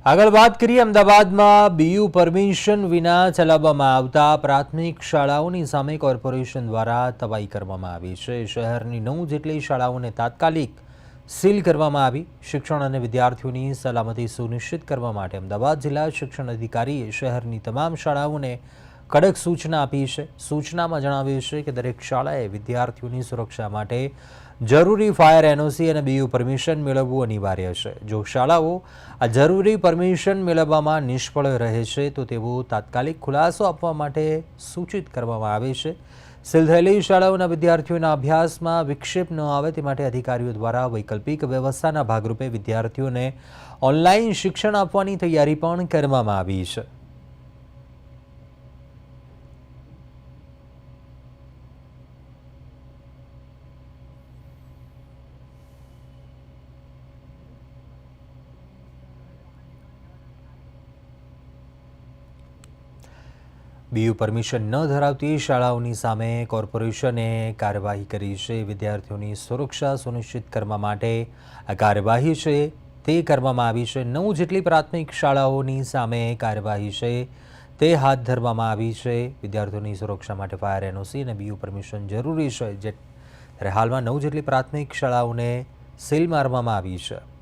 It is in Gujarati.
આગળ વાત કરીએ અમદાવાદમાં બીયુ પરમિશન વિના ચલાવવામાં આવતા પ્રાથમિક શાળાઓની સામે કોર્પોરેશન દ્વારા તબાહી કરવામાં આવી છે. શહેરની નવ જેટલી શાળાઓને તાત્કાલિક સીલ કરવામાં આવી. શિક્ષણ અને વિદ્યાર્થીઓની સલામતી સુનિશ્ચિત કરવા માટે અમદાવાદ જિલ્લા શિક્ષણ અધિકારીએ શહેરની તમામ શાળાઓને કડક સૂચના આપી છે. સૂચનામાં જણાવ્યું છે કે દરેક શાળાએ વિદ્યાર્થીઓની સુરક્ષા માટે જરૂરી ફાયર એનઓસી અને બીયુ પરમિશન મેળવવું અનિવાર્ય છે. જો શાળાઓ આ જરૂરી પરમિશન મેળવવામાં નિષ્ફળ રહે છે, તો તેવો તાત્કાલિક ખુલાસો આપવા માટે સૂચિત કરવામાં આવે છે. સીલ શાળાઓના વિદ્યાર્થીઓના અભ્યાસમાં વિક્ષેપ ન આવે તે માટે અધિકારીઓ દ્વારા વૈકલ્પિક વ્યવસ્થાના ભાગરૂપે વિદ્યાર્થીઓને ઓનલાઈન શિક્ષણ આપવાની તૈયારી પણ કરવામાં આવી છે. બીયુ પરમિશન ન ધરાવતી શાળાઓની સામે કોર્પોરેશને કાર્યવાહી કરી છે. વિદ્યાર્થીઓની સુરક્ષા સુનિશ્ચિત કરવા માટે આ કાર્યવાહી છે તે કરવામાં આવી છે. નવ જેટલી પ્રાથમિક શાળાઓની સામે કાર્યવાહી છે તે હાથ ધરવામાં આવી છે. વિદ્યાર્થીઓની સુરક્ષા માટે ફાયર એનઓસી અને બીયુ પરમિશન જરૂરી છે. જે હાલમાં નવ જેટલી પ્રાથમિક શાળાઓને સીલ મારવામાં આવી છે.